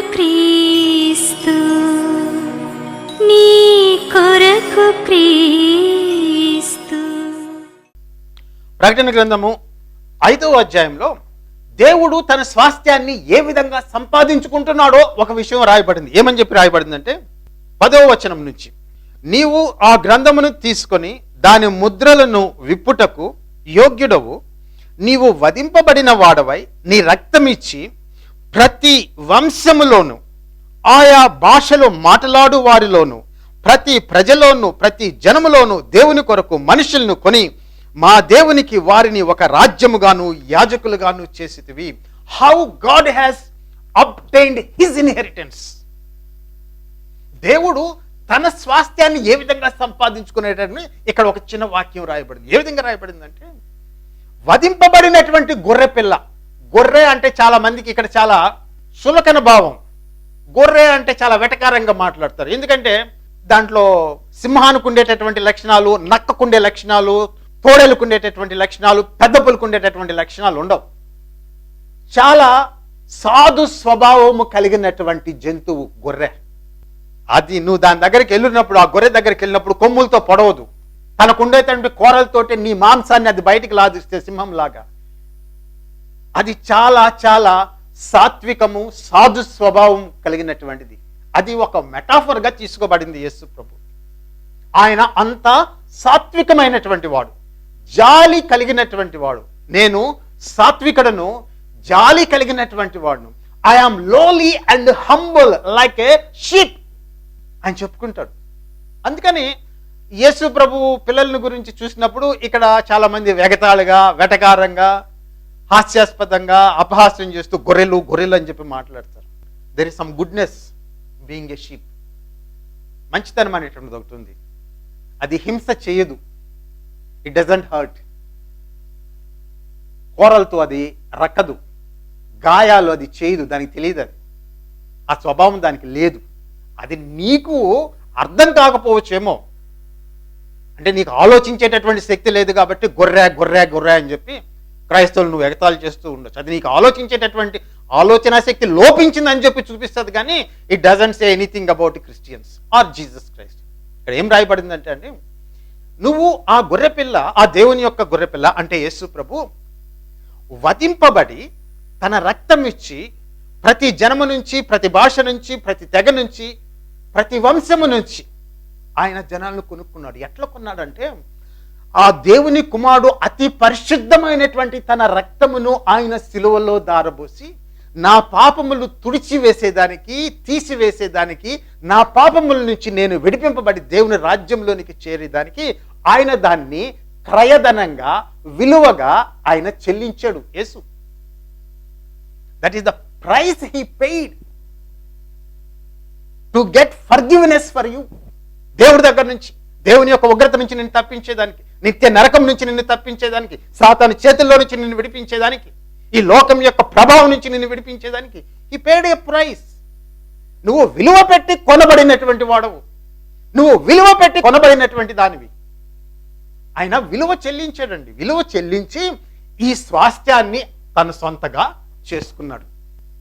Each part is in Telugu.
క్రీస్తు నీ కొరకు క్రీస్తు. ప్రకటన గ్రంథము ఐదవ అధ్యాయంలో దేవుడు తన స్వాస్థ్యాన్ని ఏ విధంగా సంపాదించుకుంటున్నాడో ఒక విషయం రాయబడింది. ఏమని చెప్పి రాయబడిందంటే పదవ వచనం నుంచి నీవు ఆ గ్రంథమును తీసుకొని దాని ముద్రలను విప్పుటకు యోగ్యుడవు. నీవు వధింపబడిన వాడవై నీ రక్తమిచ్చి ప్రతి వంశములోను ఆయా భాషలో మాట్లాడు వారిలోను ప్రతి ప్రజలోను ప్రతి జనములోను దేవుని కొరకు మనుషులను కొని మా దేవునికి వారిని ఒక రాజ్యముగాను యాజకులుగాను చేసితివి. How God has obtained his inheritance దేవుడు తన స్వాస్థ్యాన్ని ఏ విధంగా సంపాదించుకునేటని ఇక్కడ ఒక చిన్న వాక్యం రాయబడింది. ఏ విధంగా రాయబడిందంటే వధింపబడినటువంటి గొర్రె పిల్ల గొర్రె అంటే చాలా మందికి ఇక్కడ చాలా సులకన భావం. గొర్రె అంటే చాలా వెటకారంగా మాట్లాడతారు. ఎందుకంటే దాంట్లో సింహానికి ఉండేటటువంటి లక్షణాలు నక్కకుండే లక్షణాలు తోడేలకు ఉండేటటువంటి లక్షణాలు పెద్దపులకు ఉండేటటువంటి లక్షణాలు ఉండవు. చాలా సాధు స్వభావము కలిగినటువంటి జంతువు గొర్రె. అది నువ్వు దాని దగ్గరికి వెళ్ళినప్పుడు ఆ గొర్రె దగ్గరికి వెళ్ళినప్పుడు కొమ్ములతో పొడవదు. తనకుండేటువంటి కూరలతోటి నీ మాంసాన్ని అది బయటికి లాదిస్తే సింహం లాగా అది చాలా చాలా సాత్వికము సాధు స్వభావం కలిగినటువంటిది. అది ఒక మెటాఫర్గా తీసుకోబడింది యేసు ప్రభు. ఆయన అంత సాత్వికమైనటువంటి వాడు. జాలి కలిగినటువంటి వాడు. నేను సాత్వికుడను జాలి కలిగినటువంటి వాడును. I am lowly and humble like a sheep అని చెప్పుకుంటాడు. అందుకని యేసు ప్రభు పిల్లలను గురించి చూసినప్పుడు ఇక్కడ చాలామంది వెగతాళుగా వెటకారంగా హాస్యాస్పదంగా అపహాస్యం చేస్తూ గొర్రెలు గొర్రెలు అని చెప్పి మాట్లాడతారు. There is some goodness being a sheep మంచితనం అనేటువంటిది ఒకటి ఉంది. అది హింస చేయదు. ఇట్ డజంట్ హర్ట్ కూరలతో అది రక్కదు. గాయాలు అది చేయదు. దానికి తెలియదు అది. ఆ స్వభావం దానికి లేదు. అది నీకు అర్థం కాకపోవచ్చేమో. అంటే నీకు ఆలోచించేటటువంటి శక్తి లేదు కాబట్టి గొర్రె గొర్రె గొర్రె అని చెప్పి క్రైస్తవులు నువ్వు ఎగతాలు చేస్తూ ఉండొచ్చు. అది నీకు ఆలోచించేటటువంటి ఆలోచన శక్తి లోపించిందని చెప్పి చూపిస్తుంది కానీ it doesn't say anything about Christians or Jesus Christ ఇక్కడ ఏం రాయబడిందంటే అండి నువ్వు ఆ గొర్రెపిల్ల ఆ దేవుని యొక్క గొర్రెపిల్ల అంటే యేసు ప్రభు వధింపబడి తన రక్తం ఇచ్చి ప్రతి జనము నుంచి ప్రతి భాష నుంచి ప్రతి తెగ నుంచి ప్రతి వంశము నుంచి ఆయన జనాలను కొనుక్కున్నాడు. ఎట్లా కొన్నాడంటే ఆ దేవుని కుమారుడు అతి పరిశుద్ధమైనటువంటి తన రక్తమును ఆయన సిలువలో దారబోసి నా పాపములు తుడిచివేసేదానికి తీసివేసేదానికి నా పాపముల నుంచి నేను విడిపింపబడి దేవుని రాజ్యంలోనికి చేరేదానికి ఆయన దాన్ని క్రయధనంగా విలువగా ఆయన చెల్లించాడు యేసు. That is the price he paid to get forgiveness for you దేవుడి దగ్గర నుంచి దేవుని యొక్క ఉగ్రత నుంచి నేను తప్పించేదానికి. నిత్య నరకం నుంచి నిన్ను తప్పించేదానికి సాతాను చేతుల్లో నుంచి నిన్ను విడిపించేదానికి ఈ లోకం యొక్క ప్రభావం నుంచి నిన్ను విడిపించేదానికి ఈ పేడ్ ఏ ప్రైస్. నువ్వు విలువ పెట్టి కొనబడినటువంటి వాడవు. నువ్వు విలువ పెట్టి కొనబడినటువంటి దానివి. ఆయన విలువ చెల్లించాడండి. విలువ చెల్లించి ఈ స్వాస్థ్యాన్ని తన సొంతగా చేసుకున్నాడు.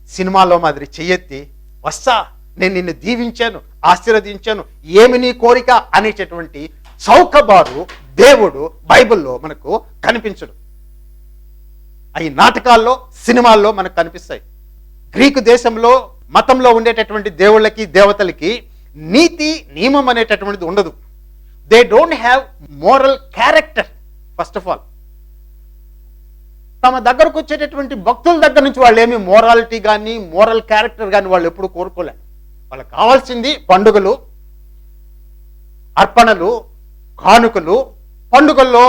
సినిమాలో మాదిరి చెయ్యెత్తి వస్తా నేను నిన్ను దీవించాను ఆశీర్వదించాను ఏమి నీ కోరిక? అనేటటువంటి చౌకబారు దేవుడు బైబిల్లో మనకు కనిపించడు. అవి నాటకాల్లో సినిమాల్లో మనకు కనిపిస్తాయి. గ్రీకు దేశంలో మతంలో ఉండేటటువంటి దేవుళ్ళకి దేవతలకి నీతి నియమం అనేటటువంటిది ఉండదు. They don't have moral character first of all తమ దగ్గరకు వచ్చేటటువంటి భక్తుల దగ్గర నుంచి వాళ్ళు ఏమి మోరాలిటీ కానీ మోరల్ క్యారెక్టర్ కానీ వాళ్ళు ఎప్పుడు కోరుకోలే వాళ్ళకి కావాల్సింది పండుగలు అర్పణలు కానుకలు పండుగల్లో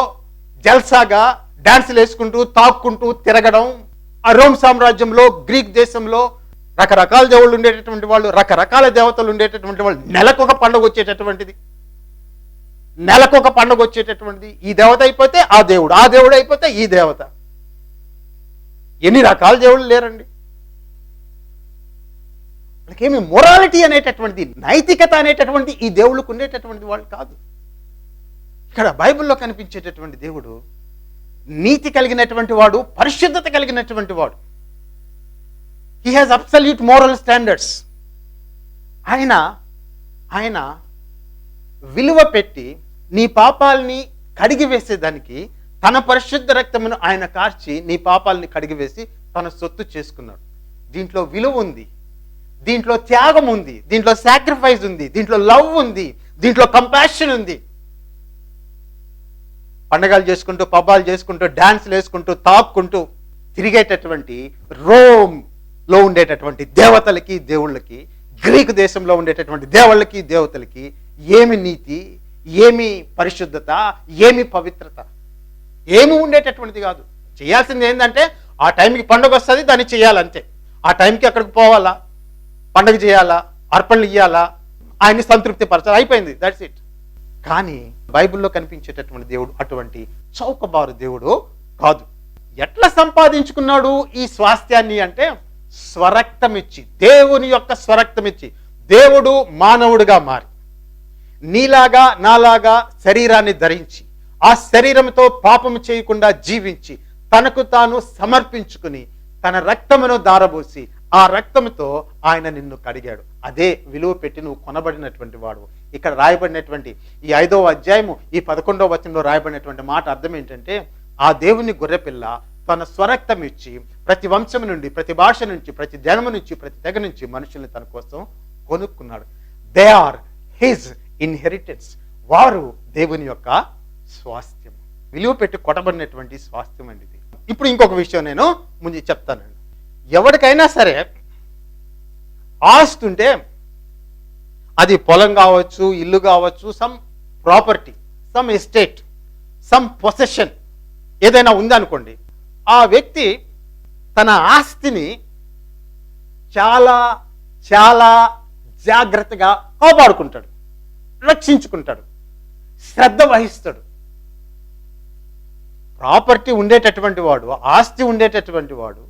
జల్సాగా డ్యాన్సులు వేసుకుంటూ తాక్కుంటూ తిరగడం ఆ రోమ్ సామ్రాజ్యంలో గ్రీక్ దేశంలో రకరకాల దేవుళ్ళు ఉండేటటువంటి వాళ్ళు రకరకాల దేవతలు ఉండేటటువంటి వాళ్ళు నెలకొక పండుగ వచ్చేటటువంటిది. నెలకొక పండుగ వచ్చేటటువంటిది. ఈ దేవత అయిపోతే ఆ దేవుడు ఆ దేవుడు అయిపోతే ఈ దేవత. ఎన్ని రకాల దేవుళ్ళు లేరండి. వాళ్ళకేమి మొరాలిటీ అనేటటువంటిది నైతికత అనేటటువంటి ఈ దేవుళ్ళకు ఉండేటటువంటి వాళ్ళు కాదు. ఇక్కడ బైబిల్లో కనిపించేటటువంటి దేవుడు నీతి కలిగినటువంటి వాడు పరిశుద్ధత కలిగినటువంటి వాడు. He has absolute moral standards ఆయన ఆయన విలువ పెట్టి నీ పాపాలని కడిగి వేసేదానికి తన పరిశుద్ధ రక్తమును ఆయన కార్చి నీ పాపాలని కడిగివేసి తన సొత్తు చేసుకున్నాడు. దీంట్లో విలువ ఉంది. దీంట్లో త్యాగం ఉంది. దీంట్లో సాక్రిఫైస్ ఉంది. దీంట్లో లవ్ ఉంది. దీంట్లో కంపాషన్ ఉంది. పండగలు చేసుకుంటూ పబ్బాలు చేసుకుంటూ డ్యాన్స్లు వేసుకుంటూ తాక్కుంటూ తిరిగేటటువంటి రోమ్లో ఉండేటటువంటి దేవతలకి దేవుళ్ళకి గ్రీకు దేశంలో ఉండేటటువంటి దేవుళ్ళకి దేవతలకి ఏమి నీతి ఏమి పరిశుద్ధత ఏమి పవిత్రత? ఏమి ఉండేటటువంటిది కాదు. చేయాల్సింది ఏంటంటే ఆ టైంకి పండుగ వస్తుంది దాన్ని చేయాలంతే. ఆ టైంకి అక్కడికి పోవాలా? పండుగ చేయాలా? అర్పణలు ఇవ్వాలా ఆయన్ని సంతృప్తి పరచాలి అయిపోయింది. దట్స్ ఇట్ కానీ బైబిల్లో కనిపించేటటువంటి దేవుడు అటువంటి చౌకబారు దేవుడు కాదు. ఎట్లా సంపాదించుకున్నాడు ఈ స్వాస్థ్యాన్ని అంటే స్వరక్తం ఇచ్చి దేవుని యొక్క స్వరక్తం ఇచ్చి దేవుడు మానవుడిగా మారి నీలాగా నాలాగా శరీరాన్ని ధరించి ఆ శరీరంతో పాపము చేయకుండా జీవించి తనకు తాను సమర్పించుకుని తన రక్తమును దారబోసి ఆ రక్తముతో ఆయన నిన్ను కడిగాడు. అదే విలువ పెట్టి నువ్వు కొనబడినటువంటి వాడు. ఇక్కడ రాయబడినటువంటి ఈ ఐదవ అధ్యాయము ఈ పదకొండవ వచనంలో రాయబడినటువంటి మాట అర్థం ఏంటంటే ఆ దేవుని గొర్రెపిల్ల తన స్వరక్తం ఇచ్చి ప్రతి వంశం నుండి ప్రతి భాష నుంచి ప్రతి జన్మ నుంచి ప్రతి తెగ నుంచి మనుషుల్ని తన కోసం కొనుక్కున్నాడు. దే ఆర్ హిజ్ ఇన్హెరిటెన్స్ వారు దేవుని యొక్క స్వాస్థ్యం విలువ పెట్టి కొట్టబడినటువంటి స్వాస్థ్యం అండి ఇది. ఇప్పుడు ఇంకొక విషయం నేను ముందు చెప్తానండి ఎవరికైనా సరే ఆస్తుంటే ఉంటే అది పొలం కావచ్చు ఇల్లు కావచ్చు some property some estate some possession ఏదైనా ఉందనుకోండి ఆ వ్యక్తి తన ఆస్తిని చాలా చాలా జాగ్రత్తగా కాపాడుకుంటాడు రక్షించుకుంటాడు శ్రద్ధ వహిస్తాడు. ప్రాపర్టీ ఉండేటటువంటి వాడు ఆస్తి ఉండేటటువంటి వాడు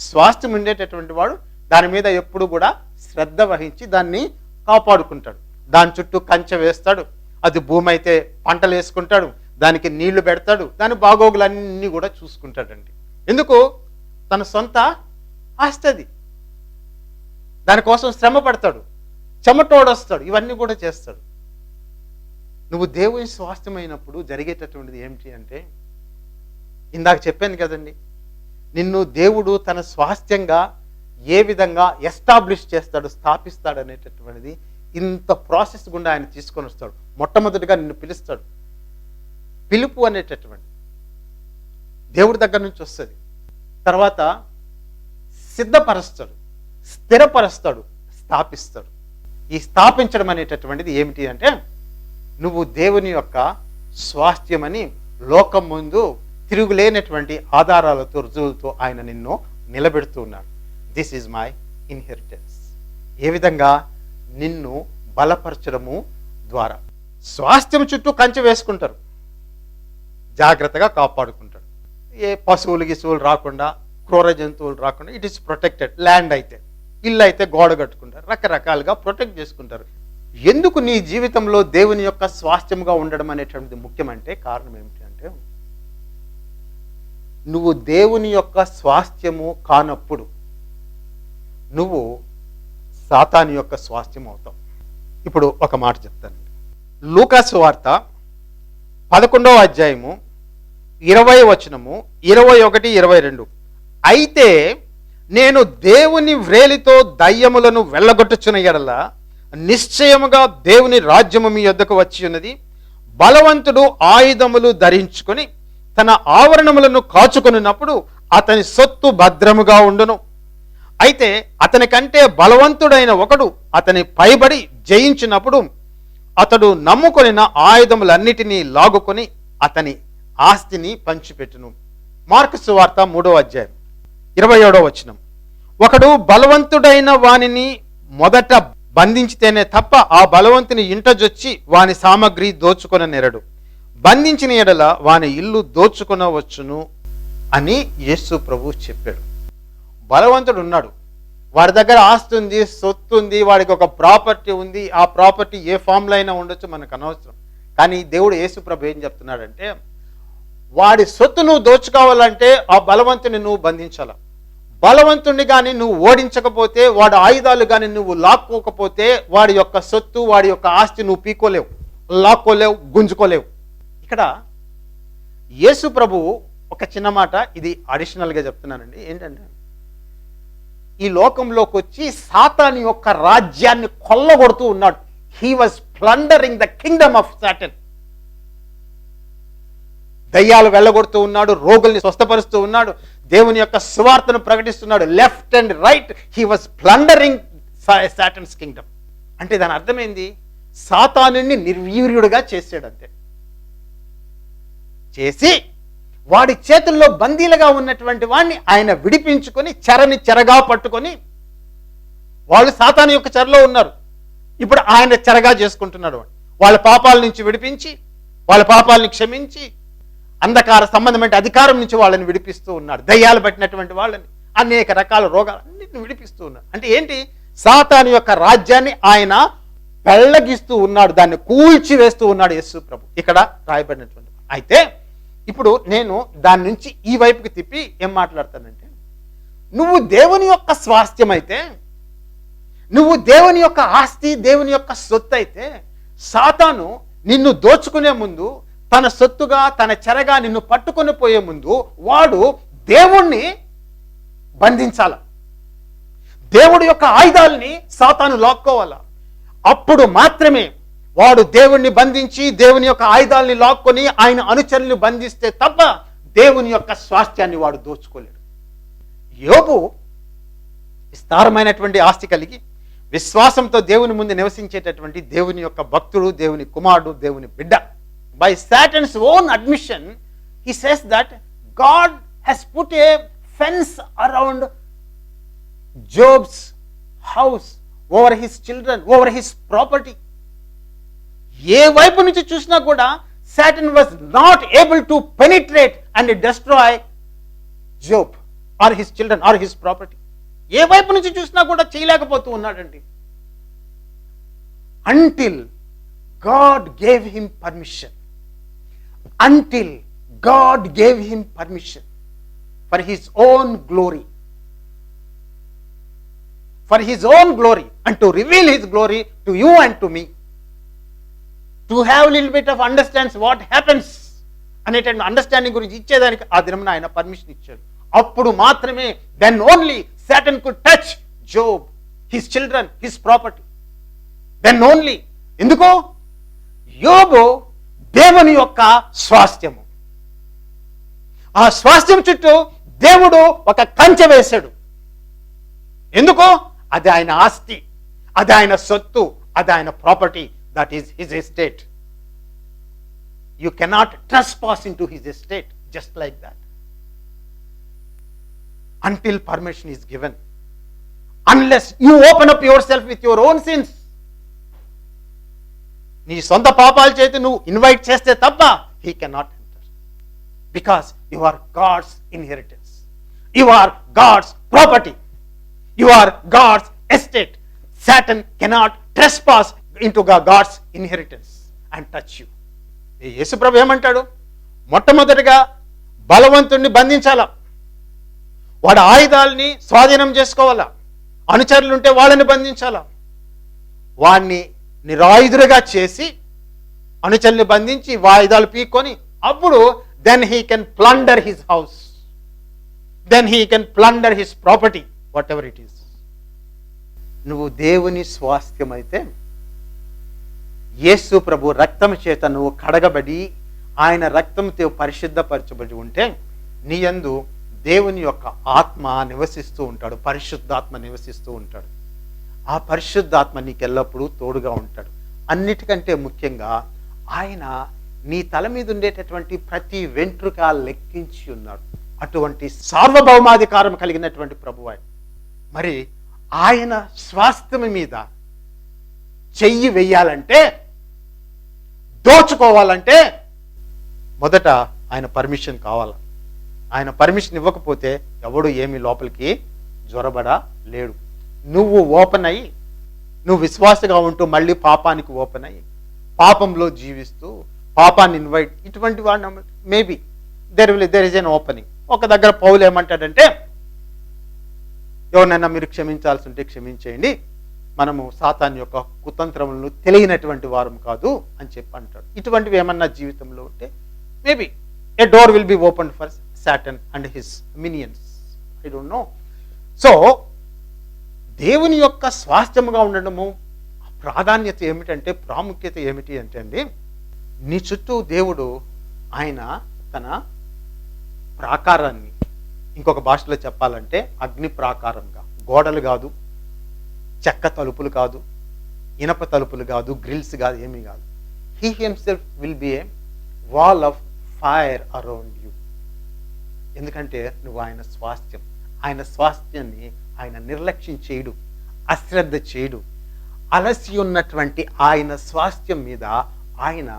స్వాస్థ్యం ఉండేటటువంటి వాడు దాని మీద ఎప్పుడు కూడా శ్రద్ధ వహించి దాన్ని కాపాడుకుంటాడు. దాని చుట్టూ కంచె వేస్తాడు. అది భూమి అయితే పంటలు వేసుకుంటాడు. దానికి నీళ్ళు పెడతాడు. దాని బాగోగులన్నీ కూడా చూసుకుంటాడండి. ఎందుకు? తన సొంత ఆస్తి అది. దానికోసం శ్రమ పడతాడు. చెమటోడొస్తాడు ఇవన్నీ కూడా చేస్తాడు. నువ్వు దేవుని స్వాస్థ్యమైనప్పుడు జరిగేటటువంటిది ఏమిటి అంటే ఇందాక చెప్పాను కదండి నిన్ను దేవుడు తన స్వాస్థ్యంగా ఏ విధంగా ఎస్టాబ్లిష్ చేస్తాడు స్థాపిస్తాడు అనేటటువంటిది ఇంత ప్రాసెస్ గుండా ఆయన తీసుకొని వస్తాడు. మొట్టమొదటిగా నిన్ను పిలుస్తాడు. పిలుపు అనేటటువంటి దేవుడి దగ్గర నుంచి వస్తుంది. తర్వాత సిద్ధపరుస్తాడు స్థిరపరుస్తాడు స్థాపిస్తాడు. ఈ స్థాపించడం అనేటటువంటిది ఏమిటి అంటే నువ్వు దేవుని యొక్క స్వాస్థ్యమని లోకం ముందు తిరుగులేనటువంటి ఆధారాలతో రుజువులతో ఆయన నిన్ను నిలబెడుతూ ఉన్నాడు. దిస్ ఈజ్ మై ఇన్హెరిటెన్స్ ఏ విధంగా నిన్ను బలపరచడము ద్వారా. స్వాస్థ్యం చుట్టూ కంచె వేసుకుంటారు. జాగ్రత్తగా కాపాడుకుంటాడు ఏ పశువులు గిసువులు రాకుండా క్రూర జంతువులు రాకుండా ఇట్ ఈస్ ప్రొటెక్టెడ్ ల్యాండ్ అయితే ఇల్లు అయితే గోడ కట్టుకుంటారు. రకరకాలుగా ప్రొటెక్ట్ చేసుకుంటారు. ఎందుకు నీ జీవితంలో దేవుని యొక్క స్వాస్థ్యంగా ఉండడం అనేటువంటిది ముఖ్యమంటే కారణం ఏమిటి అంటే నువ్వు దేవుని యొక్క స్వాస్థ్యము కానప్పుడు నువ్వు సాతాని యొక్క స్వాస్థ్యం అవుతావు. ఇప్పుడు ఒక మాట చెప్తానండి లూకాసు వార్త పదకొండవ అధ్యాయము ఇరవై వచనము ఇరవై ఒకటి ఇరవై రెండు. అయితే నేను దేవుని వ్రేలితో దయ్యములను వెళ్ళగొట్టుచున్న ఎడల నిశ్చయముగా దేవుని రాజ్యము మీ యొద్దకు వచ్చి ఉన్నది. బలవంతుడు ఆయుధములు ధరించుకొని తన ఆవరణములను కాచుకొనినప్పుడు అతని సొత్తు భద్రముగా ఉండును. అయితే అతని కంటే బలవంతుడైన ఒకడు అతని పైబడి జయించినప్పుడు అతడు నమ్ముకొనిన ఆయుధములన్నిటినీ లాగుకొని అతని ఆస్తిని పంచిపెట్టును. మార్క్స్ వార్త మూడో అధ్యాయం. ఇరవై ఏడో వచనం. ఒకడు బలవంతుడైన వానిని మొదట బంధించితేనే తప్ప ఆ బలవంతుని ఇంటజొచ్చి వాని సామగ్రి దోచుకొన నెరడు బంధించిన ఎడల వాని ఇల్లు దోచుకొనవచ్చును అని యేసు ప్రభు చెప్పాడు. బలవంతుడు ఉన్నాడు. వాడి దగ్గర ఆస్తి ఉంది సొత్తు ఉంది వాడికి ఒక ప్రాపర్టీ ఉంది ఆ ప్రాపర్టీ ఏ ఫామ్లో అయినా ఉండొచ్చు మనకు అనవసరం. కానీ దేవుడు యేసుప్రభు ఏం చెప్తున్నాడంటే వాడి సొత్తు నువ్వు దోచుకోవాలంటే ఆ బలవంతుని నువ్వు బంధించాల. బలవంతుణ్ణి కానీ నువ్వు ఓడించకపోతే వాడి ఆయుధాలు కానీ నువ్వు లాక్కోకపోతే వాడి యొక్క సొత్తు వాడి యొక్క ఆస్తి నువ్వు పీకోలేవు లాక్కోలేవు గుంజుకోలేవు. ఇక్కడ యేసు ప్రభు ఒక చిన్న మాట ఇది అడిషనల్గా చెప్తున్నానండి. ఏంటంటే ఈ లోకంలోకి వచ్చి సాతాని యొక్క రాజ్యాన్ని కొల్లగొడుతూ ఉన్నాడు. He was plundering the kingdom of Satan దయ్యాలు వెళ్ళగొడుతూ ఉన్నాడు రోగుల్ని స్వస్థపరుస్తూ ఉన్నాడు దేవుని యొక్క సువార్తను ప్రకటిస్తున్నాడు. Left and right he was plundering Satan's kingdom అంటే దాని అర్థమైంది? సాతాను నిర్వీర్యుడిగా చేశాడు అంతే చేసి వాడి చేతుల్లో బందీలుగా ఉన్నటువంటి వాడిని ఆయన విడిపించుకొని చెరని చెరగా పట్టుకొని వాళ్ళు సాతాను యొక్క చెరలో ఉన్నారు. ఇప్పుడు ఆయన చెరగా చేసుకుంటున్నాడు వాళ్ళ పాపాల నుంచి విడిపించి వాళ్ళ పాపాలని క్షమించి అంధకార సంబంధమైన అధికారం నుంచి వాళ్ళని విడిపిస్తూ ఉన్నాడు. దయ్యాలు పట్టినటువంటి వాళ్ళని అనేక రకాల రోగాలు విడిపిస్తూ ఉన్నాడు. అంటే ఏంటి? సాతాను యొక్క రాజ్యాన్ని ఆయన పెళ్ళగిస్తూ ఉన్నాడు. దాన్ని కూల్చి వేస్తూ ఉన్నాడు యేసు ప్రభు ఇక్కడ రాయబడినటువంటి అయితే ఇప్పుడు నేను దాని నుంచి ఈ వైపుకి తిప్పి ఏం మాట్లాడతానంటే నువ్వు దేవుని యొక్క స్వాస్థ్యం అయితే నువ్వు దేవుని యొక్క ఆస్తి దేవుని యొక్క సొత్తు అయితే సాతాను నిన్ను దోచుకునే ముందు తన సొత్తుగా తన చెరగా నిన్ను పట్టుకొని పోయే ముందు వాడు దేవుణ్ణి బంధించాల. దేవుడి యొక్క ఆయుధాలని సాతాను లాక్కోవాలా. అప్పుడు మాత్రమే వాడు దేవుణ్ణి బంధించి దేవుని యొక్క ఆయుధాలని లాక్కొని ఆయన అనుచరుల్ని బంధిస్తే తప్ప దేవుని యొక్క స్వాస్థ్యాన్ని వాడు దోచుకోలేడు. యోబు విస్తారమైనటువంటి ఆస్తి కలిగి విశ్వాసంతో దేవుని ముందు నివసించేటటువంటి దేవుని యొక్క భక్తుడు దేవుని కుమారుడు దేవుని బిడ్డ. By Satan's own admission he says that God has put a fence around Job's house over his children over his property ఏ వైపు నుంచి చూసినా కూడా Satan was not able to penetrate and destroy Job or his children or his property. ఏ వైపు నుంచి చూసినా కూడా చేయలేకపోతూ ఉన్నాడండి. Until God gave him permission until God gave him permission for his own glory for his own glory and to reveal his glory to you and to me to have lil bit of understands what happens అనేటువంటి అండర్స్టాండింగ్ గురించి ఇచ్చేదానికి ఆ దినమున ఆయన పర్మిషన్ ఇచ్చాడు అప్పుడు మాత్రమే then only Satan could touch Job his children his property then only ఎందుకు? యోబు దేవుని యొక్క స్వాస్థ్యము. ఆ స్వాస్థ్యం చుట్టూ దేవుడు ఒక కంచె వేశాడు. ఎందుకు? అది ఆయన ఆస్తి అది ఆయన సొత్తు అది ఆయన property that is his estate you cannot trespass into his estate just like that until permission is given unless you open up yourself with your own sins నీ సొంత పాపాల చేతి నువ్వు ఇన్వైట్ చేస్తే తప్ప he cannot enter because you are God's inheritance you are God's property you are God's estate Satan cannot trespass into God's inheritance and touch you యేసుప్రభు ఏమంటాడు? మొట్టమొదటిగా బలవంతుణ్ణి బంధించాలా? వాడి ఆయుధాలని స్వాధీనం చేసుకోవాలా? అనుచరులు ఉంటే వాళ్ళని బంధించాలా? వాడిని నిరాయుధులుగా చేసి అనుచరుల్ని బంధించి వాయిదాలు పీక్కొని అప్పుడు then he can plunder his house then he can plunder his property whatever it is నువ్వు దేవుని స్వాస్థ్యం అయితే యేసు ప్రభు రక్తం చేత నువ్వు కడగబడి ఆయన రక్తంతో పరిశుద్ధపరచబడి ఉంటే నీ యందు దేవుని యొక్క ఆత్మ నివసిస్తూ ఉంటాడు పరిశుద్ధాత్మ నివసిస్తూ ఉంటాడు. ఆ పరిశుద్ధాత్మ నీకు ఎల్లప్పుడూ తోడుగా ఉంటాడు. అన్నిటికంటే ముఖ్యంగా ఆయన నీ తల మీద ఉండేటటువంటి ప్రతి వెంట్రుక లెక్కించి ఉన్నాడు. అటువంటి సార్వభౌమాధికారం కలిగినటువంటి ప్రభు ఆయన. మరి ఆయన స్వాస్థ్యం మీద చెయ్యి వెయ్యాలంటే దోచుకోవాలంటే మొదట ఆయన పర్మిషన్ కావాలి. ఆయన పర్మిషన్ ఇవ్వకపోతే ఎవడు ఏమి లోపలికి జ్వరబడ లేడు నువ్వు ఓపెన్ అయ్యి నువ్వు విశ్వాసగా ఉంటూ మళ్ళీ పాపానికి ఓపెన్ అయ్యి పాపంలో జీవిస్తూ పాపాన్ని ఇన్వైట్ ఇటువంటి వాడిని maybe there will there is an opening ఒక దగ్గర పౌలు ఏమంటాడంటే ఎవరినైనా మీరు క్షమించాల్సి ఉంటే క్షమించేయండి. మనము సాతాన్ యొక్క కుతంత్రములను తెలియనటువంటి వారం కాదు అని చెప్పి అంటాడు. ఇటువంటివి ఏమన్నా జీవితంలో ఉంటే maybe a door will be open for Satan and his minions I don't know so దేవుని యొక్క స్వాస్థ్యముగా ఉండడము ప్రాధాన్యత ఏమిటంటే ప్రాముఖ్యత ఏమిటి అంటే అండి నీ చుట్టూ దేవుడు ఆయన తన ప్రాకారాన్ని ఇంకొక భాషలో చెప్పాలంటే అగ్ని ప్రాకారంగా గోడలు కాదు చెక్క తలుపులు కాదు ఇనప తలుపులు కాదు గ్రిల్స్ కాదు ఏమీ కాదు. He himself will be a wall of fire around you ఎందుకంటే నువ్వు ఆయన స్వాస్థ్యం. ఆయన స్వాస్థ్యాన్ని ఆయన నిర్లక్ష్యం చేయడు అశ్రద్ధ చేయడు. అలసి ఉన్నటువంటి ఆయన స్వాస్థ్యం మీద ఆయన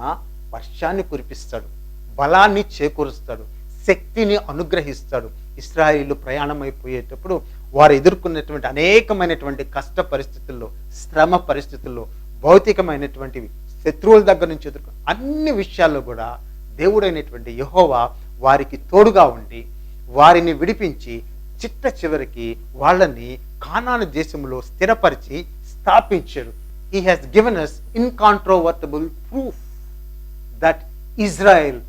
వర్షాన్ని కురిపిస్తాడు బలాన్ని చేకూరుస్తాడు శక్తిని అనుగ్రహిస్తాడు. ఇస్రాయిలు ప్రయాణం అయిపోయేటప్పుడు వారు ఎదుర్కొన్నటువంటి అనేకమైనటువంటి కష్ట పరిస్థితుల్లో శ్రమ పరిస్థితుల్లో భౌతికమైనటువంటివి శత్రువుల దగ్గర నుంచి ఎదుర్కొ అన్ని విషయాల్లో కూడా దేవుడైనటువంటి యహోవా వారికి తోడుగా ఉండి వారిని విడిపించి చిట్ట చివరికి వాళ్ళని కానాను దేశంలో స్థిరపరిచి స్థాపించాడు. He has given us incontrovertible proof that Israel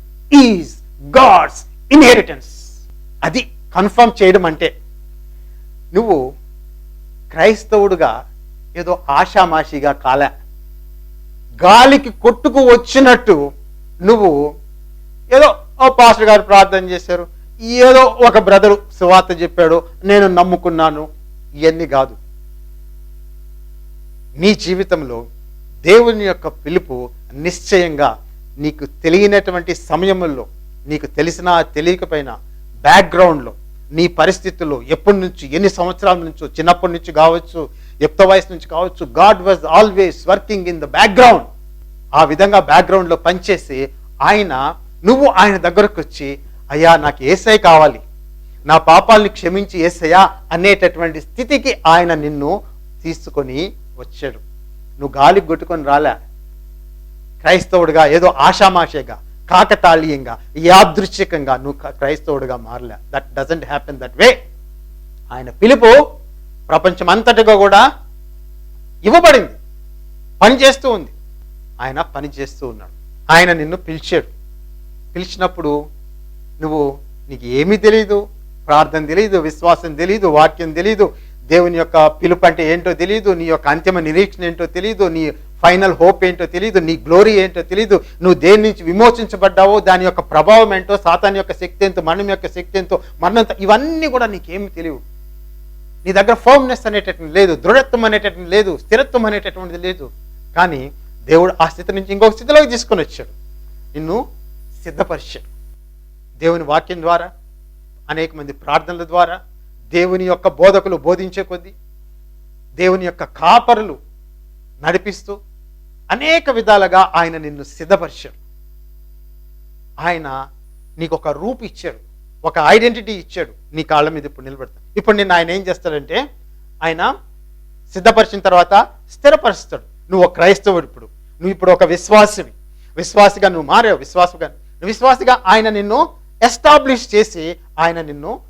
is God's inheritance అది కన్ఫర్మ్ చేయడం అంటే నువ్వు క్రైస్తవుడుగా ఏదో ఆషామాషిగా కాలే. గాలికి కొట్టుకు వచ్చినట్టు నువ్వు ఏదో ఓ పాస్టర్ గారు ప్రార్థన చేశారు ఏదో ఒక బ్రదరు సువార్త చెప్పాడు నేను నమ్ముకున్నాను ఇవన్నీ కాదు. నీ జీవితంలో దేవుని యొక్క పిలుపు నిశ్చయంగా నీకు తెలియనటువంటి సమయంలో నీకు తెలిసినా తెలియకపోయినా బ్యాక్గ్రౌండ్లో నీ పరిస్థితులు ఎప్పటి నుంచి ఎన్ని సంవత్సరాల నుంచో చిన్నప్పటి నుంచి కావచ్చు ఎప్త వయసు నుంచి కావచ్చు God was always working in the background. ఆ విధంగా బ్యాక్గ్రౌండ్లో పనిచేసి ఆయన నువ్వు ఆయన దగ్గరకు వచ్చి అయ్యా నాకు ఏసై కావాలి. నా పాపాలని క్షమించి ఏసయ్యా అనేటటువంటి స్థితికి ఆయన నిన్ను తీసుకొని వచ్చాడు. నువ్వు గాలికి కొట్టుకొని రాలే. క్రైస్తవుడిగా ఏదో ఆషామాషేగా. కాకతాళీయంగా యాదృచ్ఛికంగా నువ్వు క్రైస్తవుడిగా మారలే. That doesn't happen that way ఆయన పిలుపు ప్రపంచం అంతటిగా కూడా ఇవ్వబడింది. పని చేస్తూ ఉంది. ఆయన పని చేస్తూ ఉన్నాడు. ఆయన నిన్ను పిలిచాడు. పిలిచినప్పుడు నువ్వు నీకు ఏమీ తెలియదు ప్రార్థన తెలియదు విశ్వాసం తెలియదు వాక్యం తెలియదు దేవుని యొక్క పిలుపు అంటే ఏంటో తెలియదు నీ యొక్క అంతిమ నిరీక్షణ ఏంటో తెలియదు నీ ఫైనల్ హోప్ ఏంటో తెలియదు నీ గ్లోరీ ఏంటో తెలియదు నువ్వు దేని నుంచి విమోచించబడ్డావో దాని యొక్క ప్రభావం ఏంటో సాతాన్ యొక్క శక్తి ఎంతో మరణం యొక్క శక్తి ఎంతో మరణంతో ఇవన్నీ కూడా నీకేమి తెలియవు. నీ దగ్గర ఫోమ్నెస్ అనేటటువంటి లేదు దృఢత్వం అనేటటువంటి లేదు స్థిరత్వం అనేటటువంటిది లేదు. కానీ దేవుడు ఆ స్థితి నుంచి ఇంకొక స్థితిలోకి తీసుకొని వచ్చాడు. నిన్ను సిద్ధపరిచాడు. దేవుని వాక్యం ద్వారా అనేక మంది ప్రార్థనల ద్వారా దేవుని యొక్క బోధకులు బోధించే కొద్దీ దేవుని యొక్క కాపరులు నడిపిస్తూ అనేక విధాలుగా ఆయన నిన్ను సిద్ధపరిచారు ఆయన నీకు ఒక రూపు ఇచ్చాడు ఒక ఐడెంటిటీ ఇచ్చాడు నీ కాళ్ళ మీద ఇప్పుడు నిలబెడతాడు ఇప్పుడు నిన్ను ఆయన ఏం చేస్తాడంటే ఆయన సిద్ధపరిచిన తర్వాత స్థిరపరుస్తాడు. నువ్వు ఒక క్రైస్తవుడు ఇప్పుడు. నువ్వు ఇప్పుడు ఒక విశ్వాసివి. విశ్వాసిగా నువ్వు మారావు విశ్వాసగా. నువ్వు విశ్వాసిగా ఆయన నిన్ను ఎస్టాబ్లిష్ చేసి ఆయన నిన్ను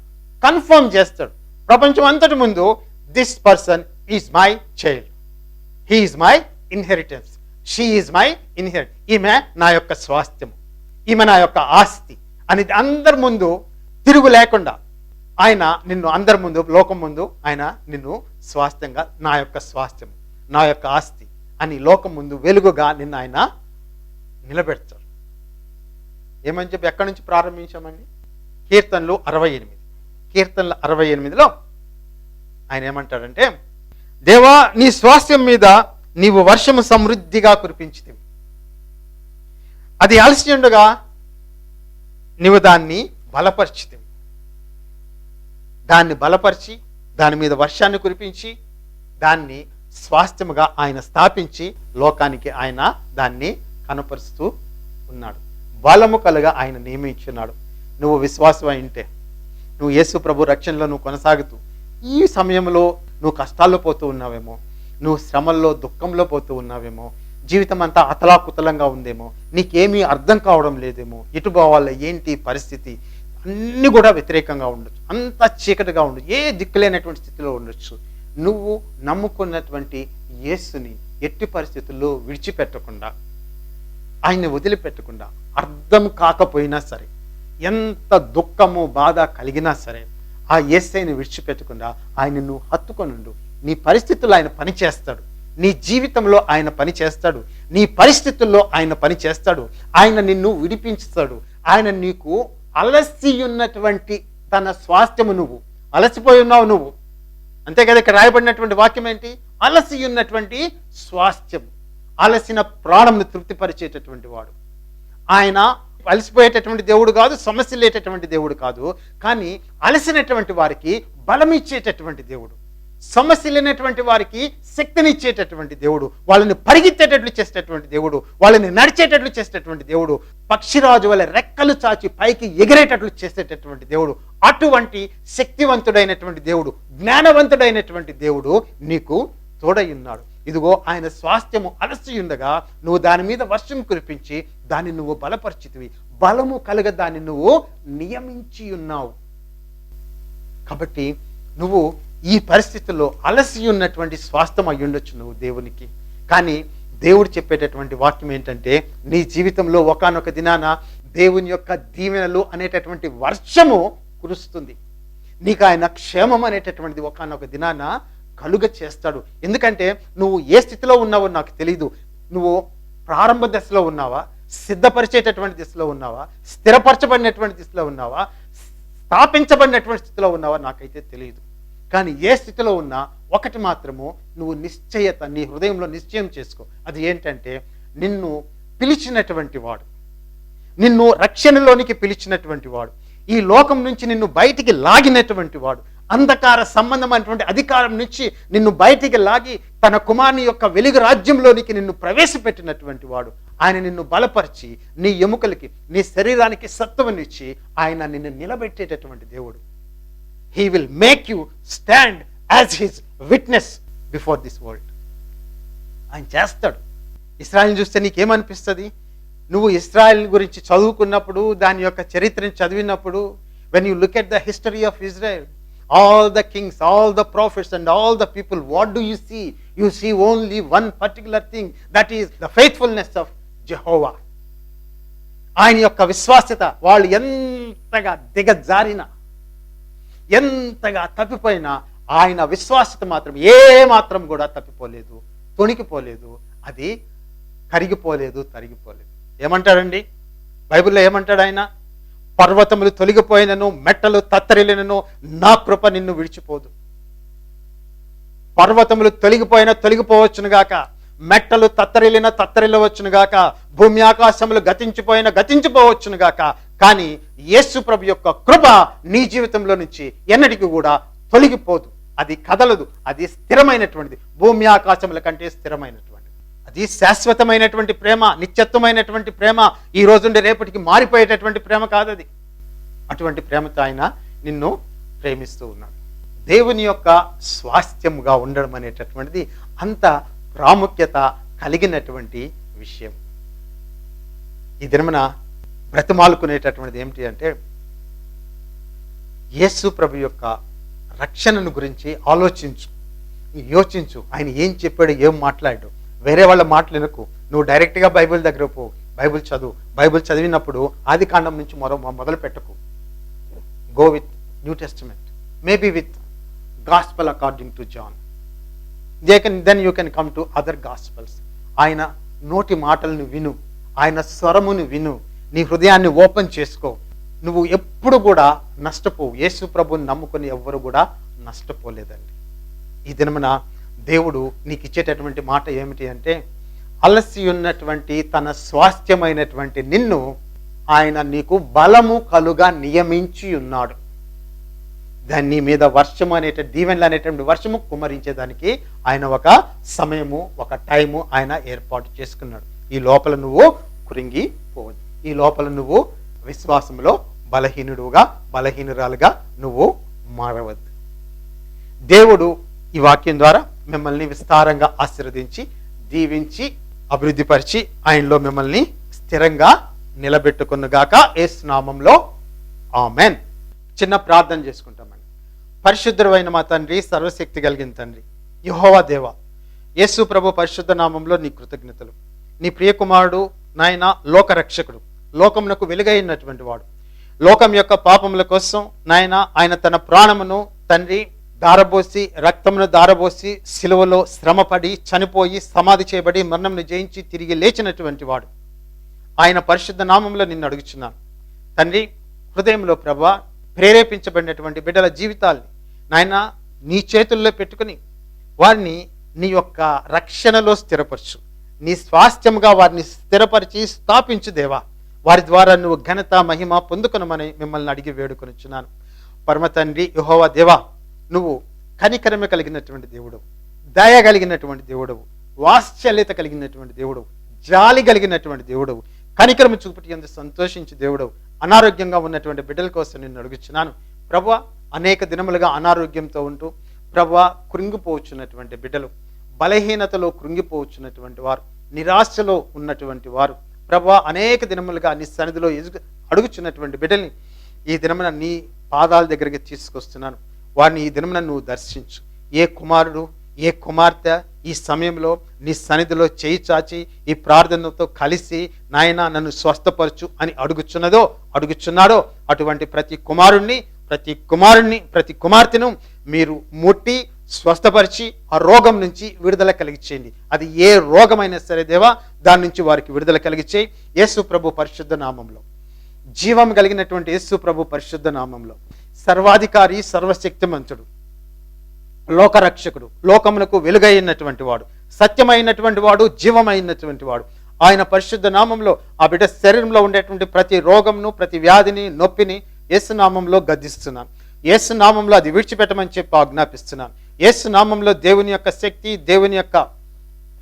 కన్ఫర్మ్ చేస్తాడు. ప్రపంచం అంతటి ముందు this person is my child he is my inheritance she is my inherit ఈమె నా యొక్క స్వాస్థ్యము. ఈమె నా యొక్క ఆస్తి. అనేది అందరి ముందు తిరుగు లేకుండా ఆయన నిన్ను అందరి ముందు లోకం ముందు ఆయన నిన్ను స్వాస్థ్యంగా నా యొక్క స్వాస్థ్యం నా యొక్క ఆస్తి అని లోకం ముందు వెలుగుగా నిన్ను ఆయన నిలబెడతారు. ఏమని చెప్పి ఎక్కడి నుంచి ప్రారంభించామండి? కీర్తనలు అరవై ఎనిమిది. కీర్తనలు అరవై ఎనిమిదిలో ఆయన ఏమంటాడంటే దేవా నీ స్వాస్థ్యం మీద నీవు వర్షము సమృద్ధిగా కురిపించింది అది అలసి ఉండగా నీవు దాన్ని బలపరిచితివి. దాన్ని బలపరిచి దాని మీద వర్షాన్ని కురిపించి దాన్ని స్వాస్థ్యముగా ఆయన స్థాపించి లోకానికి ఆయన దాన్ని కనపరుస్తూ ఉన్నాడు. బలము కలుగా ఆయన నియమించున్నాడు. నువ్వు విశ్వాసం అయింటే నువ్వు యేసు ప్రభు రక్షణలో నువ్వు కొనసాగుతూ ఈ సమయంలో నువ్వు కష్టాల్లో పోతూ ఉన్నావేమో నువ్వు శ్రమల్లో దుఃఖంలో పోతూ ఉన్నావేమో జీవితం అంతా అతలాకుతలంగా ఉందేమో నీకేమీ అర్థం కావడం లేదేమో ఎటు పోవాలో ఏంటి పరిస్థితి అన్నీ కూడా వ్యతిరేకంగా ఉండొచ్చు. అంత చీకటిగా ఉండొచ్చు ఏ దిక్కులేనటువంటి స్థితిలో ఉండొచ్చు. నువ్వు నమ్ముకున్నటువంటి యేసుని ఎట్టి పరిస్థితుల్లో విడిచిపెట్టకుండా ఆయన్ని వదిలిపెట్టకుండా అర్థం కాకపోయినా సరే ఎంత దుఃఖము బాధ కలిగినా సరే ఆ ఏసైని విడిచిపెట్టకుండా ఆయన నువ్వు హత్తుకొనుండు నీ పరిస్థితుల్లో ఆయన పని చేస్తాడు. నీ జీవితంలో ఆయన పని చేస్తాడు. నీ పరిస్థితుల్లో ఆయన పని చేస్తాడు. ఆయన నిన్ను విడిపించుతాడు. ఆయన నీకు అలసి ఉన్నటువంటి తన స్వాస్థ్యము నువ్వు. అలసిపోయి ఉన్నావు నువ్వు. అంతే కదా ఇక్కడ రాయబడినటువంటి వాక్యం ఏంటి? అలసి ఉన్నటువంటి స్వాస్థ్యం అలసిన ప్రాణంను తృప్తిపరిచేటటువంటి వాడు. ఆయన అలసిపోయేటటువంటి దేవుడు కాదు సమస్య లేటటువంటి దేవుడు కాదు. కానీ అలసినటువంటి వారికి బలం ఇచ్చేటటువంటి దేవుడు. సమస్య లేనటువంటి వారికి శక్తినిచ్చేటటువంటి దేవుడు. వాళ్ళని పరిగెత్తేటట్లు చేసేటటువంటి దేవుడు. వాళ్ళని నడిచేటట్లు చేసేటటువంటి దేవుడు. పక్షిరాజు వల్ల రెక్కలు చాచి పైకి ఎగిరేటట్లు చేసేటటువంటి దేవుడు. అటువంటి శక్తివంతుడైనటువంటి దేవుడు జ్ఞానవంతుడైనటువంటి దేవుడు నీకు తోడై ఉన్నాడు. ఇదిగో ఆయన స్వాస్థ్యము అలసి ఉండగా నువ్వు దాని మీద వర్షం కురిపించి దాన్ని నువ్వు బలపరిచితివి. బలము కలగ దాన్ని నువ్వు నియమించి ఉన్నావు. కాబట్టి నువ్వు ఈ పరిస్థితుల్లో అలసి ఉన్నటువంటి స్వాస్థం అయి ఉండొచ్చు నువ్వు దేవునికి. కానీ దేవుడు చెప్పేటటువంటి వాక్యం ఏంటంటే నీ జీవితంలో ఒకానొక దినాన దేవుని యొక్క దీవెనలు అనేటటువంటి వర్షము కురుస్తుంది. నీకు ఆయన క్షేమం అనేటటువంటిది ఒకానొక దినాన కలుగ చేస్తాడు. ఎందుకంటే నువ్వు ఏ స్థితిలో ఉన్నావో నాకు తెలియదు నువ్వు ప్రారంభ దశలో ఉన్నావా? సిద్ధపరిచేటటువంటి దిశలో ఉన్నావా? స్థిరపరచబడినటువంటి దిశలో ఉన్నావా? స్థాపించబడినటువంటి స్థితిలో ఉన్నావా? నాకైతే తెలియదు. కానీ ఏ స్థితిలో ఉన్నా ఒకటి మాత్రము నువ్వు నిశ్చయత నీ హృదయంలో నిశ్చయం చేసుకో. అది ఏంటంటే నిన్ను పిలిచినటువంటి వాడు. నిన్ను రక్షణలోనికి పిలిచినటువంటి వాడు. ఈ లోకం నుంచి నిన్ను బయటికి లాగినటువంటి వాడు. అంధకార సంబంధమైనటువంటి అధికారం నుంచి నిన్ను బయటికి లాగి తన కుమారుని యొక్క వెలుగు రాజ్యంలోనికి నిన్ను ప్రవేశపెట్టినటువంటి వాడు. ఆయన నిన్ను బలపరిచి నీ ఎముకలకి నీ శరీరానికి సత్వనిచ్చి ఆయన నిన్ను నిలబెట్టేటటువంటి దేవుడు. He will make you stand as his witness before this world ఆయన చేస్తాడు. ఇస్రాయల్ని చూస్తే నీకేమనిపిస్తుంది? నువ్వు ఇస్రాయల్ గురించి చదువుకున్నప్పుడు దాని యొక్క చరిత్రను చదివినప్పుడు when you look at the history of Israel all the kings all the prophets and all the people what do you see you see only one particular thing that is the faithfulness of Jehovah ఆయన యొక్క విశ్వాస్యత వాళ్ళు ఎంతగా దిగజారిన ఎంతగా తప్పిపోయినా ఆయన విశ్వాసత మాత్రం ఏ మాత్రం కూడా తప్పిపోలేదు తొణికిపోలేదు అది కరిగిపోలేదు తరిగిపోలేదు. ఏమంటాడండి? బైబిల్లో ఏమంటాడు ఆయన? పర్వతములు తొలగిపోయినను మెట్టలు తత్తరిలినను నా కృప నిన్ను విడిచిపోదు. పర్వతములు తొలగిపోయినా తొలగిపోవచ్చును గాక మెట్టలు తత్తరిలిన తత్తరిల్లవచ్చును గాక భూమి ఆకాశములు గతించిపోయిన గతించిపోవచ్చును గాక కానీ యేసు ప్రభు యొక్క కృప నీ జీవితంలో నుంచి ఎన్నటికీ కూడా తొలగిపోదు. అది కదలదు అది స్థిరమైనటువంటిది. భూమి ఆకాశముల కంటే స్థిరమైనటువంటిది. అది శాశ్వతమైనటువంటి ప్రేమ నిత్యత్వమైనటువంటి ప్రేమ ఈ రోజుండి రేపటికి మారిపోయేటటువంటి ప్రేమ కాదది అటువంటి ప్రేమతో ఆయన నిన్ను ప్రేమిస్తూ ఉన్నాడు. దేవుని యొక్క స్వాస్థ్యముగా ఉండడం అనేటటువంటిది అంత ప్రాముఖ్యత కలిగినటువంటి విషయం. ఈ దినమున బ్రతిమాలుకునేటటువంటిది ఏమిటి అంటే యేసు ప్రభు యొక్క రక్షణను గురించి ఆలోచించు యోచించు. ఆయన ఏం చెప్పాడు ఏం మాట్లాడాడు వేరే వాళ్ళ మాటలు వినకు. నువ్వు డైరెక్ట్గా బైబిల్ దగ్గర పో. బైబిల్ చదువు. బైబిల్ చదివినప్పుడు ఆది కాండం నుంచి మరో మొదలు పెట్టకు. Go with New Testament maybe with gospel according to John they can then you can come to other gospels ఆయన నోటి మాటలను విను. ఆయన స్వరమును విను. నీ హృదయాన్ని ఓపెన్ చేసుకో. నువ్వు ఎప్పుడు కూడా నష్టపోవు. యేసు ప్రభుని నమ్ముకొని ఎవ్వరు కూడా నష్టపోలేదండి. ఈ దినమున దేవుడు నీకు ఇచ్చేటటువంటి మాట ఏమిటి అంటే అలసి ఉన్నటువంటి తన స్వాస్థ్యమైనటువంటి నిన్ను ఆయన నీకు బలము కలుగా నియమించి ఉన్నాడు. దాన్ని మీద వర్షము అనేట దీవెనలు అనేటువంటి వర్షము కుమరించేదానికి ఆయన ఒక సమయము ఒక టైము ఆయన ఏర్పాటు చేసుకున్నాడు. ఈ లోపల నువ్వు కురింగి పోవద్దు. ఈ లోపల నువ్వు విశ్వాసంలో బలహీనుడుగా బలహీనురాలుగా నువ్వు మారవద్దు. దేవుడు ఈ వాక్యం ద్వారా మిమ్మల్ని విస్తారంగా ఆశీర్వదించి దీవించి అభివృద్ధిపరిచి ఆయనలో మిమ్మల్ని స్థిరంగా నిలబెట్టుకున్నగాక ఏ స్నామంలో ఆమెన్. చిన్న ప్రార్థన చేసుకుంటామండి. పరిశుద్ధమైన మా తండ్రి సర్వశక్తి కలిగిన తండ్రి యహోవా దేవ యేసు ప్రభు పరిశుద్ధ నామంలో నీ కృతజ్ఞతలు. నీ ప్రియకుమారుడు నాయన లోకరక్షకుడు లోకమునకు వెలుగైనటువంటి వాడు. లోకం యొక్క పాపముల కోసం నాయన ఆయన తన ప్రాణమును తండ్రి దారబోసి రక్తమును దారబోసి సిలువలో శ్రమపడి చనిపోయి సమాధి చేయబడి మరణంను జయించి తిరిగి లేచినటువంటి వాడు. ఆయన పరిశుద్ధ నామంలో నిన్ను అడుగుచున్నాను. తండ్రి హృదయంలో ప్రభా ప్రేరేపించబడినటువంటి బిడ్డల జీవితాల్ని నాయన నీ చేతుల్లో పెట్టుకుని వారిని నీ యొక్క రక్షణలో స్థిరపరచు. నీ స్వాస్థ్యముగా వారిని స్థిరపరిచి స్థాపించు దేవా. వారి ద్వారా నువ్వు ఘనత మహిమ పొందుకునమని మిమ్మల్ని అడిగి వేడుకొనిచున్నాను. పరమ తండ్రి యహోవా దేవా నువ్వు కనికరమ కలిగినటువంటి దేవుడు దయ కలిగినటువంటి దేవుడవు. వాత్సల్యత కలిగినటువంటి దేవుడవు. జాలి కలిగినటువంటి దేవుడవు. కనికరమ చూపుటి ఎందు సంతోషించి దేవుడవు. అనారోగ్యంగా ఉన్నటువంటి బిడ్డల కోసం నేను అడుగుచున్నాను. ప్రభు అనేక దినములుగా అనారోగ్యంతో ఉంటూ ప్రభు కృంగిపోవచ్చున్నటువంటి బిడ్డలు బలహీనతలో కృంగిపోవచ్చున్నటువంటి వారు నిరాశలో ఉన్నటువంటి వారు ప్రభు అనేక దినములుగా నీ సన్నిధిలో ఎదుగు అడుగుచున్నటువంటి బిడ్డల్ని ఈ దినమున నీ పాదాల దగ్గరికి తీసుకొస్తున్నాను. వారిని ఈ దినమున నువ్వు దర్శించు. ఏ కుమారుడు ఏ కుమార్తె ఈ సమయంలో నీ సన్నిధిలో చేయి చాచి ఈ ప్రార్థనతో కలిసి నాయన నన్ను స్వస్థపరచు అని అడుగుచున్నదో అడుగుచున్నాడో అటువంటి ప్రతి కుమారుణ్ణి ప్రతి కుమారుణ్ణి ప్రతి కుమార్తెను మీరు ముట్టి స్వస్థపరిచి ఆ రోగం నుంచి విడుదల కలిగించేయండి అది ఏ రోగమైనా సరే దేవా దాని నుంచి వారికి విడుదల కలిగించేయి యేసు ప్రభు పరిశుద్ధ నామంలో. జీవం కలిగినటువంటి యేసు ప్రభు పరిశుద్ధ నామంలో. సర్వాధికారి సర్వశక్తిమంతుడు లోకరక్షకుడు లోకమునకు వెలుగైనటువంటి వాడు సత్యమైనటువంటి వాడు జీవమైనటువంటి వాడు. ఆయన పరిశుద్ధ నామంలో ఆ బిడ్డ శరీరంలో ఉండేటువంటి ప్రతి రోగంను ప్రతి వ్యాధిని నొప్పిని ఏసునామంలో గద్దిస్తున్నాను. ఏసునామంలో అది విడిచిపెట్టమని చెప్పి ఆజ్ఞాపిస్తున్నాను. ఏసునామంలో దేవుని యొక్క శక్తి దేవుని యొక్క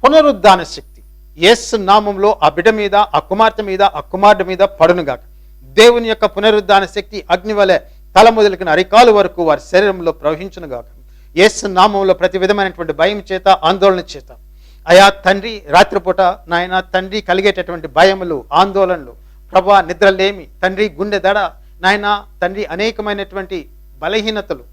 పునరుద్ధాన శక్తి. ఏసునామంలో ఆ బిడ్డ మీద ఆ కుమార్తె మీద ఆ కుమారుడు మీద పడునుగాక. దేవుని యొక్క పునరుద్ధాన శక్తి అగ్ని వలె తల మొదలకిన అరికాలు వరకు వారి శరీరంలో ప్రవహించునుగాక యేసు నామంలో ప్రతి విధమైనటువంటి భయం చేత ఆందోళన చేత. అయా తండ్రి రాత్రిపూట నాయన తండ్రి కలిగేటటువంటి భయములు ఆందోళనలు ప్రభా నిద్రలేమి తండ్రి గుండె దడ నాయన తండ్రి అనేకమైనటువంటి బలహీనతలు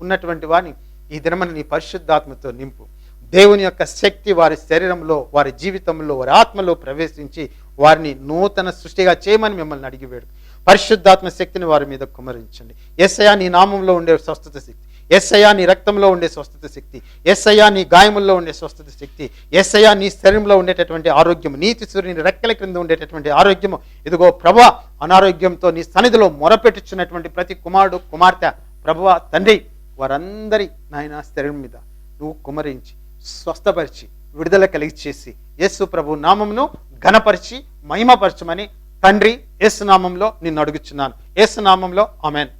ఉన్నటువంటి వారిని ఈ దినమన నీ పరిశుద్ధాత్మతో నింపు. దేవుని యొక్క శక్తి వారి శరీరంలో వారి జీవితంలో వారి ఆత్మలో ప్రవేశించి వారిని నూతన సృష్టిగా చేయమని మిమ్మల్ని అడిగి వేడు పరిశుద్ధాత్మ శక్తిని వారి మీద కుమరించండి. ఎస్ఐయా నీ నామంలో ఉండే స్వస్థత శక్తి. ఎస్ఐయా నీ రక్తంలో ఉండే స్వస్థత శక్తి. ఎస్ఐయా నీ గాయముల్లో ఉండే స్వస్థత శక్తి. ఎస్ఐయా నీ శరీరంలో ఉండేటటువంటి ఆరోగ్యం నీతి సూర్యుని రెక్కల క్రింద ఉండేటటువంటి ఆరోగ్యము. ఇదిగో ప్రభా అనారోగ్యంతో నీ సన్నిధిలో మొరపెట్టుచున్నటువంటి ప్రతి కుమారుడు కుమార్తె ప్రభువ తండ్రి వారందరి నాయన శరీరం మీద నువ్వు కుమరించి స్వస్థపరిచి విడుదల కలిగి చేసి యేసు ప్రభు నామమును ఘనపరిచి మహిమపరచమని తండ్రి ఏసునామంలో నిన్ను అడుగుచున్నాను. ఏసునామంలో ఆమెన్.